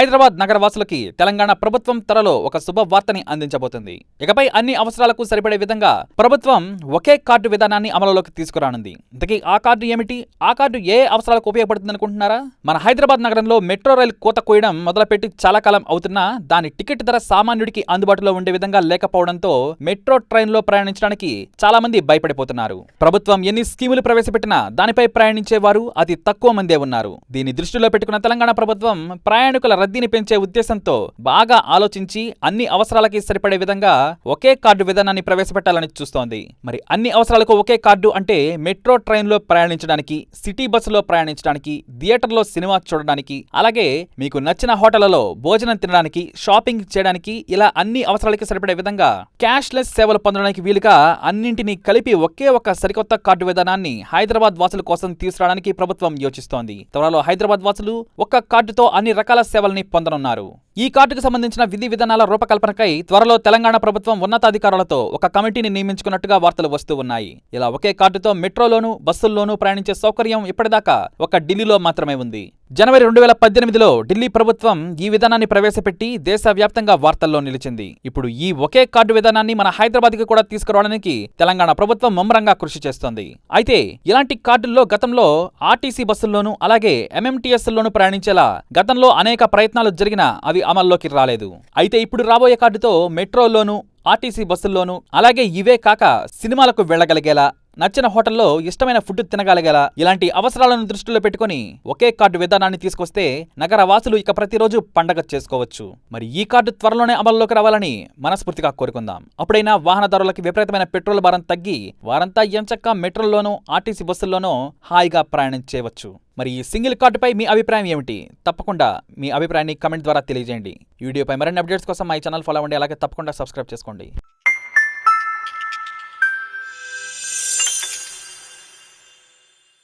హైదరాబాద్ నగరవాసులకి తెలంగాణ ప్రభుత్వం త్వరలో ఒక శుభవార్తని అందించబోతుంది. ఇకపై అన్ని అవసరాలకు సరిపడే విధంగా ప్రభుత్వం ఒకే కార్డు విధానాన్ని అమలులోకి తీసుకురానుంది. ఇంతకీ ఆ కార్డు ఏమిటి? ఆ కార్డు ఏ అవసరాలకు ఉపయోగపడుతుంది అనుకుంటున్నారా మన హైదరాబాద్ నగరంలో మెట్రో రైలు కోత కోయడం మొదలుపెట్టి చాలా కాలం అవుతున్నా దాని టికెట్ ధర సామాన్యుడికి అందుబాటులో ఉండే విధంగా లేకపోవడంతో మెట్రో ట్రైన్లో ప్రయాణించడానికి చాలా మంది భయపడిపోతున్నారు. ప్రభుత్వం ఎన్ని స్కీములు ప్రవేశపెట్టినా దానిపై ప్రయాణించే వారు అతి తక్కువ మందే ఉన్నారు. దీని దృష్టిలో పెట్టుకున్న తెలంగాణ ప్రభుత్వం ప్రయాణికుల రద్దీని పెంచే ఉద్దేశంతో బాగా ఆలోచించి అన్ని అవసరాలకి సరిపడే విధంగా ఒకే కార్డు విధానాన్ని ప్రవేశపెట్టాలని చూస్తోంది. మరి అన్ని అవసరాలకు ఒకే కార్డు అంటే మెట్రో ట్రైన్లో ప్రయాణించడానికి సిటీ బస్సులో ప్రయాణించడానికి థియేటర్లో సినిమా చూడడానికి అలాగే మీకు నచ్చిన హోటళ్ళలో భోజనం తినడానికి షాపింగ్ చేయడానికి ఇలా అన్ని అవసరాలకి సరిపడే విధంగా క్యాష్లెస్ సేవలు పొందడానికి వీలుగా అన్నింటినీ కలిపి ఒకే ఒక సరికొత్త కార్డు విధానాన్ని హైదరాబాద్ వాసుల కోసం తీసుకురావడానికి ప్రభుత్వం యోచిస్తోంది. త్వరలో హైదరాబాద్ వాసులు ఒక్క కార్డుతో అన్ని రకాల సేవల్ని పొందనున్నారు. ఈ కార్డుకు సంబంధించిన విధి విధానాల రూపకల్పనకై త్వరలో తెలంగాణ ప్రభుత్వం ఉన్నతాధికారులతో ఒక కమిటీని నియమించుకున్నట్టుగా వార్తలు వస్తూ ఉన్నాయి. ఇలా ఒకే కార్డుతో మెట్రోలోనూ బస్సుల్లోనూ ప్రయాణించే సౌకర్యం ఇప్పటిదాకా ఒక ఢిల్లీలో మాత్రమే ఉంది. జనవరి రెండు వేల పద్దెనిమిదిలో ఢిల్లీ ప్రభుత్వం ఈ విధానాన్ని ప్రవేశపెట్టి దేశవ్యాప్తంగా వార్తల్లో నిలిచింది. ఇప్పుడు ఈ ఒకే కార్డు విధానాన్ని మన హైదరాబాద్కి కూడా తీసుకురావడానికి తెలంగాణ ప్రభుత్వం ముమ్మరంగా కృషి చేస్తోంది. అయితే ఇలాంటి కార్డుల్లో గతంలో ఆర్టీసీ బస్సుల్లోనూ అలాగే ఎంఎంటీఎస్లోనూ ప్రయాణించేలా గతంలో అనేక ప్రయత్నాలు జరిగినా అవి అమల్లోకి రాలేదు. అయితే ఇప్పుడు రాబోయే కార్డుతో మెట్రోలోనూ ఆర్టీసీ బస్సుల్లోనూ అలాగే ఇవే కాక సినిమాలకు వెళ్ళగలిగేలా నచ్చిన హోటల్లో ఇష్టమైన ఫుడ్ తినగలిగేలా ఇలాంటి అవసరాలను దృష్టిలో పెట్టుకుని ఒకే కార్డు విధానాన్ని తీసుకొస్తే నగర వాసులు ఇక ప్రతిరోజు పండగ చేసుకోవచ్చు. మరి ఈ కార్డు త్వరలోనే అమల్లోకి రావాలని మనస్ఫూర్తిగా కోరుకుందాం. అప్పుడైనా వాహనదారులకి విపరీతమైన పెట్రోల్ భారం తగ్గి వారంతా ఎంచక్క మెట్రోల్లోనూ ఆర్టీసీ బస్సుల్లోనూ హాయిగా ప్రయాణం చేయవచ్చు. మరి ఈ సింగిల్ కార్డుపై మీ అభిప్రాయం ఏమిటి? తప్పకుండా మీ అభిప్రాయాన్ని కమెంట్ ద్వారా తెలియజేయండి. వీడియోపై మరిన్ని అప్డేట్స్ కోసం మా ఛానల్ ఫాలో అవ్వండి అలాగే తప్పకుండా సబ్స్క్రైబ్ చేసుకోండి.